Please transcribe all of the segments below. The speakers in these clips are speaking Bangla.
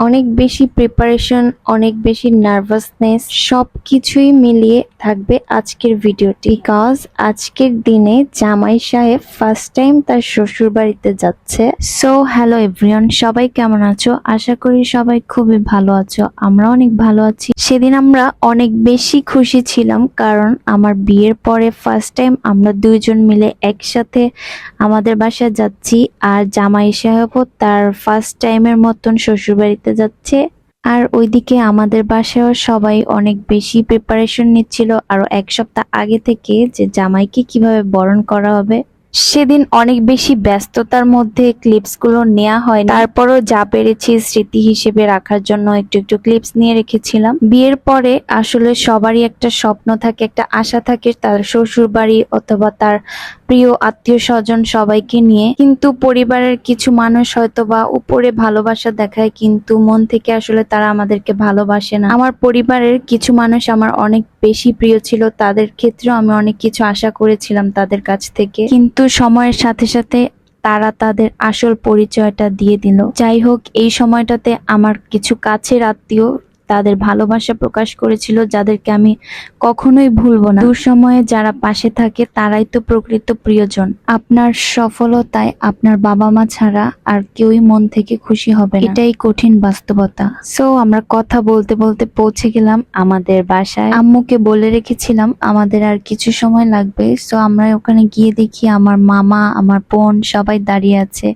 অনেক বেশি প্রিপারেশন অনেক বেশি নার্ভাসনেস সব কিছুই মিলিয়ে থাকবে আজকের ভিডিওটি। বিকজ আজকের দিনে জামাই সাহেব ফার্স্ট টাইম তার শ্বশুর বাড়িতে যাচ্ছে। সো হ্যালো এভরিওয়ান সবাই কেমন আছো? আশা করি সবাই খুবই ভালো আছো। আমরা অনেক ভালো আছি। সেদিন আমরা অনেক বেশি খুশি ছিলাম কারণ আমার বিয়ের পরে ফার্স্ট টাইম আমরা দুইজন মিলে একসাথে আমাদের বাসায় যাচ্ছি। আর জামাই সাহেবও তার ফার্স্ট টাইমের মতন শ্বশুর বাড়িতে যাচ্ছে। আর ওইদিকে আমাদের বাসায়ও সবাই অনেক বেশি প্রিপারেশন নিচ্ছিল। আরও এক সপ্তাহ আগে থেকে যে জামাইকে কীভাবে বরণ করা হবে। সেদিন অনেক বেশি ব্যস্ততার মধ্যে ক্লিপসগুলো নেওয়া হয় তারপরও যা পেরেছি স্মৃতি হিসেবে রাখার জন্য একটু একটু ক্লিপস নিয়ে রেখেছিলাম। বিয়ের পরে আসলে সবারই একটা স্বপ্ন থাকে, একটা আশা থাকে তার শ্বশুর বাড়ি অথবা তার প্রিয় আত্মীয় স্বজন সবাইকে নিয়ে। কিন্তু পরিবারের কিছু মানুষ হয়তো বা উপরে ভালোবাসা দেখায়, কিন্তু মন থেকে আসলে তারা আমাদেরকে ভালোবাসে না। আমার পরিবারের কিছু মানুষ আমার অনেক বেশি প্রিয় ছিল, তাদের ক্ষেত্রেও আমি অনেক কিছু আশা করেছিলাম তাদের কাছ থেকে। কিন্তু সময়ের সাথে সাথে তারা তাদের আসল পরিচয়টা দিয়ে দিল। যাই হোক, এই সময়টাতে আমার কিছু কাছের আত্মীয় তাদের ভালোবাসা প্রকাশ করেছিল যাদেরকে আমি কখনোই ভুলবো না। দূর সময়ে যারা পাশে থাকে, তারাই তো প্রকৃত প্রিয়জন। আপনার সফলতায় আপনার বাবা মা ছাড়া আর কেউই মন থেকে খুশি হবে এটাই কঠিন বাস্তবতা। সো আমরা কথা বলতে বলতে পৌঁছে গেলাম আমাদের বাসায়। আম্মুকে বলে রেখেছিলাম, আমাদের আর কিছু সময় লাগবে। সো আমরা ওখানে গিয়ে দেখি আমার মামা, আমার বোন সবাই দাঁড়িয়ে আছে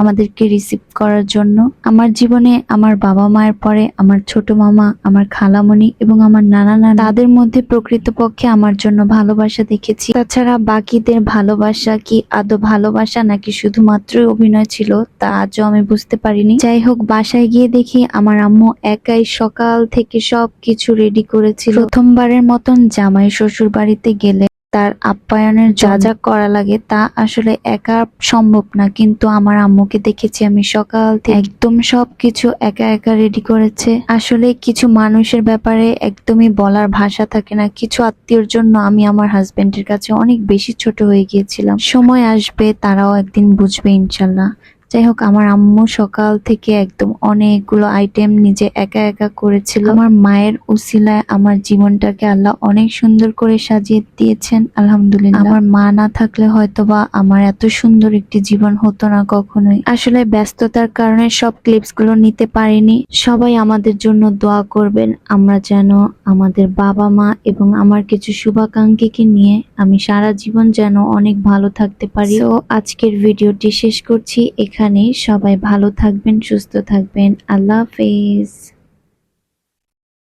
আমাদেরকে রিসিভ করার জন্য। আমার জীবনে আমার বাবা মায়ের পরে আমার ছোট মামা আমার খালামণি এবং আমার নানা নানা। তাদের মধ্যে প্রকৃতপক্ষে আমার জন্য ভালোবাসা দেখেছি। তাছাড়া বাকিদের ভালোবাসা কি আদৌ ভালোবাসা নাকি শুধুমাত্র অভিনয় ছিল, তা আজও আমি বুঝতে পারিনি। যাই হোক, বাসায় গিয়ে দেখি আমার আম্মু একাই সকাল থেকে সব কিছু রেডি করেছিল। প্রথমবারের মতন জামাই শ্বশুর বাড়িতে গেলে তার আপ্যায়নের যা যা করা লাগে তা আসলে একা সম্ভব না। কিন্তু আমার আম্মুকে দেখেছি আমি সকাল থেকে একদম সবকিছু একা একা রেডি করেছে। আসলে কিছু মানুষের ব্যাপারে একদমই বলার ভাষা থাকে না। কিছু আত্মীয়র জন্য আমি আমার হাজবেন্ডের কাছে অনেক বেশি ছোট হয়ে গিয়েছিলাম। সময় আসবে তারাও একদিন বুঝবে ইনশাল্লাহ। যাই হোক আমার আম্মু সকাল থেকে একদম অনেকগুলো আইটেম নিজে একা একা করেছিল। আমার মায়ের উসিলায় আমার জীবনটাকে আল্লাহ অনেক সুন্দর করে সাজিয়ে দিয়েছেন, আলহামদুলিল্লাহ। আমার মা না থাকলে হয়তোবা আমার এত সুন্দর একটি জীবন হতো না কখনোই। আসলে ব্যস্ততার কারণে সব ক্লিপসগুলো নিতে পারিনি। সবাই আমাদের জন্য দোয়া করবেন, আমরা যেন আমাদের বাবা মা এবং আমার কিছু শুভাকাঙ্ক্ষীকে নিয়ে আমি সারা জীবন যেন অনেক ভালো থাকতে পারি। ও আজকের ভিডিওটি শেষ করছি। এখানে সবাই ভালো থাকবেন, সুস্থ থাকবেন। আল্লাহ হাফেজ।